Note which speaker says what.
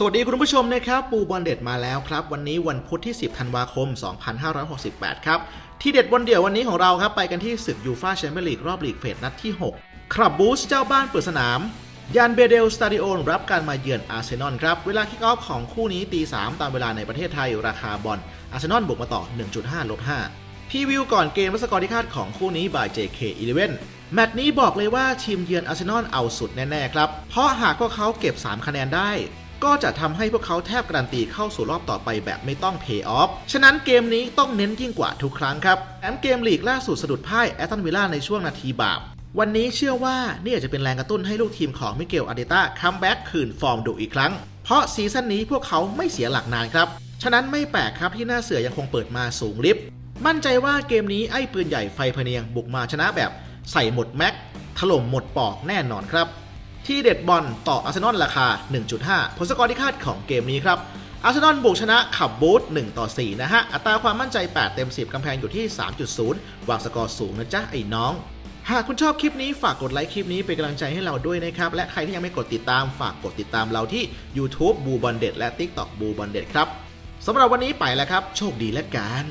Speaker 1: สวัสดีคุณผู้ชมนะครับ ปูบอลเด็ดมาแล้วครับ วันนี้วันพุธที่ 10 ธันวาคม 2568 ครับ ที่เด็ดวันเดียววันนี้ของเราครับ ไปกันที่ศึกยูฟาแชมเปี้ยนลีกรอบลีกเฟสนัดที่ 6 ครับบูสเจ้าบ้านเปิดสนาม ยานเบเดลสตาดิโอรับการมาเยือนอาร์เซนอลครับ เวลาคิกออฟของคู่นี้ตี 3 ตามเวลาในประเทศไทยราคาบอลอาร์เซนอลบวกมาต่อ 1.5ลบ5พรีวิวก่อนเกมและสกอร์ที่คาดของคู่นี้ by JK11 แมตช์นี้บอกเลยว่าทีมเยือนอาร์เซนอลเอาสุดแน่ๆครับเพราะหากพวกเขาเก็บ 3 คะแนนได้ ก็จะทำให้พวกเขาแทบการันตีเข้าสู่รอบต่อไปแบบไม่ต้องเพย์ออฟ ฉะนั้นเกมนี้ต้องเน้นยิ่งกว่าทุกครั้งครับแถมเกมลีกล่าสุดสะดุดพ่ายแอตตันวิลล่าในช่วงนาทีบาปวันนี้เชื่อว่านี่อาจจะเป็นแรงกระตุ้นให้ลูกทีมของมิเกลอาเดต้าคัมแบ็กคืนฟอร์มดุอีกครั้ง เพราะซีซั่นนี้พวกเขาไม่เสียหลักนานครับ ฉะนั้นไม่แปลกครับที่หน้าเสือยังคงเปิดมาสูงลิฟต์มั่นใจว่าเกมนี้ไอ้ปืนใหญ่ไฟพเนียงบุกมาชนะแบบใส่หมดแม็กถล่มหมดปอกแน่นอนครับ ที่เด็ดบอลต่ออาร์เซนอลราคา 1.5 ผลสกอร์ที่คาดของเกมนี้ครับอาร์เซนอลบุกชนะขับบูธ1ต่อ 4 นะฮะ อัตราความมั่นใจ 8 เต็ม 10 กำแพงอยู่ที่ 3.0 วางสกอร์สูงนะจ๊ะ ไอ้น้อง หากคุณชอบคลิปนี้ฝากกดไลค์คลิปนี้เป็นกำลังใจให้เราด้วยนะครับ และใครที่ยังไม่กดติดตามฝากกดติดตามเราที่ YouTube บูบอลเด็ดและ TikTok บูบอลเด็ดครับสำหรับวันนี้ไปแล้วครับ โชคดีและกัน